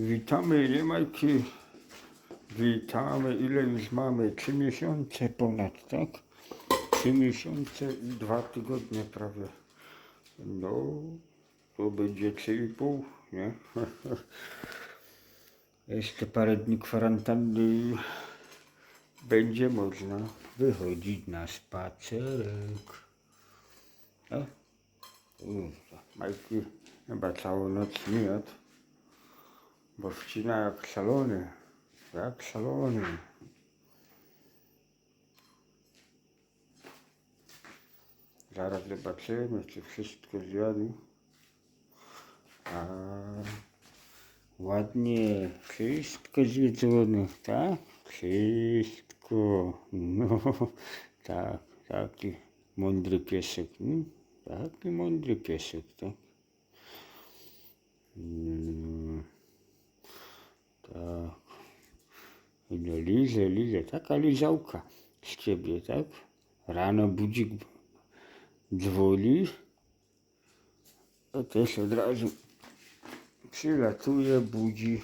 Witamy Jamajki. Witamy. Ile już mamy? Trzy miesiące ponad, tak? Trzy miesiące i dwa tygodnie prawie. No, to będzie trzy i pół, nie? Jeszcze parę dni kwarantanny będzie można wychodzić na spacerek. Kurwa, Majki chyba całą noc nie jadł, bo wcina jak szalony, jak szalony. Zaraz zobaczymy, czy wszystko zjadł. A ładnie, wszystko zjedzone, tak? Wszystko, no, tak, taki mądry piesek, hmm? taki mądry piesek, tak? Mm, tak, no liże, liże, taka lizałka z ciebie, tak? Rano budzik dzwoni, to też od razu przylatuje, budzi.